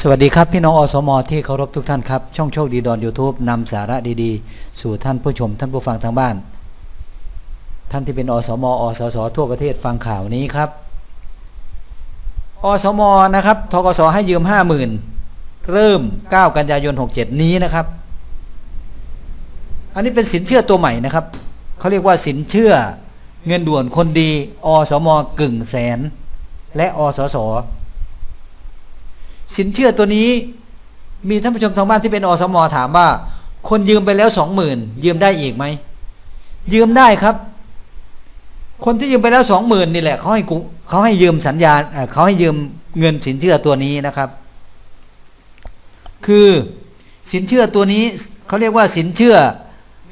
สวัสดีครับพี่น้องอสมที่เคารพทุกท่านครับ ช่องโชคดีดอน YouTube นำสาระดีๆ สู่ท่านผู้ชมท่านผู้ฟังทางบ้าน ท่านที่เป็นอสมอสสทั่วประเทศฟังข่าวนี้ครับ อสมนะครับทกสให้ยืม 50,000 เริ่ม 9 กันยายน 67 นี้นะครับ อันนี้เป็นสินเชื่อตัวใหม่นะครับเขาเรียกว่าสินเชื่อเงินด่วนคนดี อสมกึ่งแสน และอสส สินเชื่อตัวนี้มีท่านผู้ชมทางบ้านที่เป็นอสมถามว่า คนยืมไปแล้วสองหมื่นยืมได้อีกไหมยืมได้ครับ คนที่ยืมไปแล้วสองหมื่นนี่แหละเขาให้กูเขาให้ยืมสัญญาเขาให้ยืมเงินสินเชื่อตัวนี้นะครับ คือสินเชื่อตัวนี้เขาเรียกว่าสินเชื่อ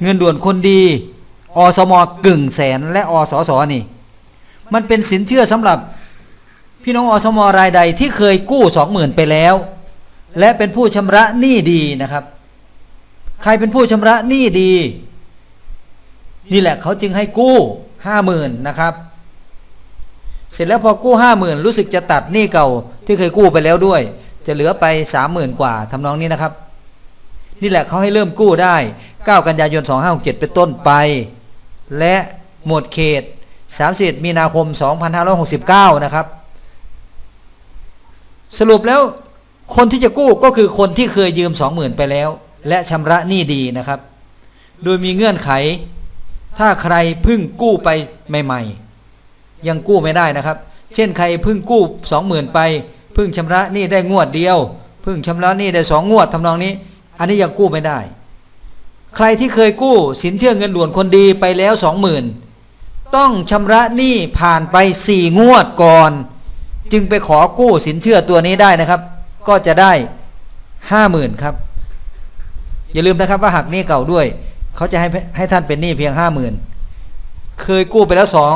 เงินด่วนคนดีอสมกึ่งแสนและอสสนี่ มันเป็นสินเชื่อสำหรับ พี่น้องอสมรายใดที่เคยกู้สองหมื่นไปแล้ว และเป็นผู้ชำระหนี้ดีนะครับ ใครเป็นผู้ชำระหนี้ดี นี่แหละเขาจึงให้กู้ห้าหมื่นนะครับ เสร็จแล้วพอกู้ห้าหมื่นรู้สึกจะตัดหนี้เก่าที่เคยกู้ไปแล้วด้วย จะเหลือไปสามหมื่นกว่าทำนองนี้นะครับ นี่แหละเขาให้เริ่มกู้ได้ 9 กันยายน 2567 เป็นต้นไป และหมดเขต 31 มีนาคม 2569 นะครับ สรุปแล้วคนที่จะกู้ก็คือคนที่เคยยืม20,000ไปแล้ว และชำระหนี้ดีนะครับ โดยมีเงื่อนไข ถ้าใครเพึ่งกู้ไปใหม่ ๆ ยังกู้ไม่ได้นะครับ เช่นใครเพึ่งกู้20,000ไปเพึ่งชำระหนี้ได้งวดเดียวเพึ่งชำระหนี้ได้สองงวดทำนองนี้ อันนี้ยังกู้ไม่ได้ ใครที่เคยกู้สินเชื่อเงินด่วนคนดีไปแล้ว20,000ต้องชำระหนี้ผ่านไป4งวดก่อน จึงไปขอกู้สินเชื่อตัวนี้ได้นะครับ ก็จะได้ห้าหมื่นครับ อย่าลืมนะครับว่าหักหนี้เก่าด้วย เขาจะให้ให้ท่านเป็นหนี้เพียงห้าหมื่นเคยกู้ไปแล้วสอง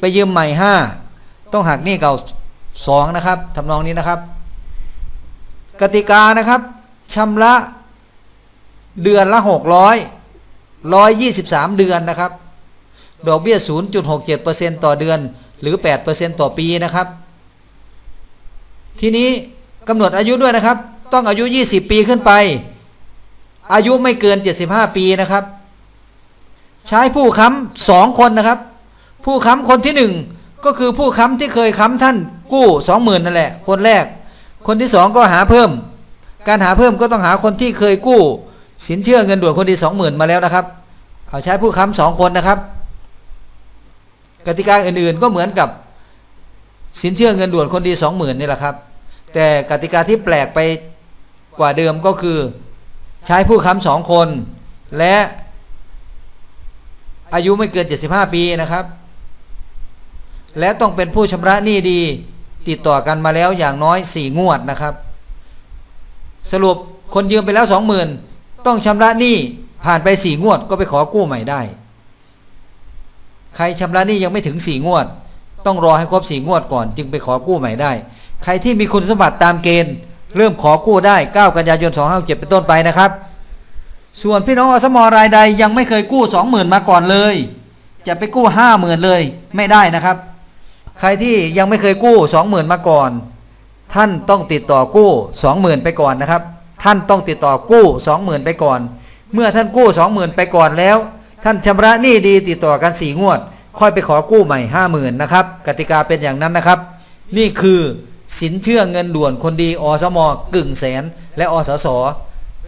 ไปยืมใหม่ห้าต้องหักหนี้เก่าสองนะครับทำนองนี้นะครับ กติกานะครับชำระเดือนละหกร้อยร้อยยี่สิบสามเดือนนะครับ ดอกเบี้ย0.67%ต่อเดือน หรือ8%ต่อปีนะครับ ทีนี้กำหนดอายุด้วยนะครับ ต้องอายุ 20 ปีขึ้นไป อายุไม่เกิน 75 ปีนะครับ ใช้ผู้ค้ำสองคนนะครับ ผู้ค้ำคนที่หนึ่งก็คือผู้ค้ำที่เคยค้ำท่านกู้ 20,000นั่นแหละ คนแรก คนที่สองก็หาเพิ่ม การหาเพิ่มก็ต้องหาคนที่เคยกู้ สินเชื่อเงินด่วนคนดี20,000 มาแล้วนะครับ เอาใช้ผู้ค้ำสองคนนะครับ กติกาอื่นๆก็เหมือนกับ สินเชื่อเงินด่วนคนดีสองหมื่นนี่แหละครับ แต่กติกาที่แปลกไปกว่าเดิมก็คือ ใช้ผู้ค้ำสองคน และอายุไม่เกิน 75 ปีนะครับ และต้องเป็นผู้ชำระหนี้ดี ติดต่อกันมาแล้วอย่างน้อย 4 งวดนะครับ สรุปคนยืมไปแล้ว 20,000 ต้องชำระหนี้ผ่านไป 4 งวด ก็ไปขอกู้ใหม่ได้ ใครชำระหนี้ยังไม่ถึงสี่งวด ต้องรอให้ครบสี่งวดก่อน จึงไปขอกู้ใหม่ได้ ใครที่มีคุณสมบัติตามเกณฑ์ เริ่มขอกู้ได้ 9 กันยายน 257 เป็นต้นไปนะครับ ส่วนพี่น้องอสมรายใดยังไม่เคยกู้ 20,000 มาก่อนเลย จะไปกู้ 50,000 เลยไม่ได้นะครับ ใครที่ยังไม่เคยกู้ 20,000 มาก่อน ท่านต้องติดต่อกู้ 20,000 ไปก่อนนะครับ ท่านต้องติดต่อกู้ 20,000 ไปก่อน เมื่อท่านกู้ 20,000 ไปก่อนแล้ว ท่านชำระหนี้ดีติดต่อกันสี่งวด ค่อยไปขอกู้ใหม่ห้าหมื่นนะครับกติกาเป็นอย่างนั้นนะครับ นี่คือสินเชื่อเงินด่วนคนดีอสมกึ่งแสน และอสส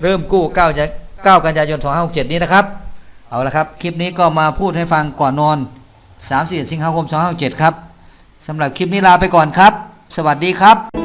เริ่มกู้9จะ9กันยายน 2567 นี้นะครับ เอาละครับ คลิปนี้ก็มาพูดให้ฟังก่อนนอน3 4สิงหาคม 2567 ครับสำหรับคลิปนี้ลาไปก่อนครับ สวัสดีครับ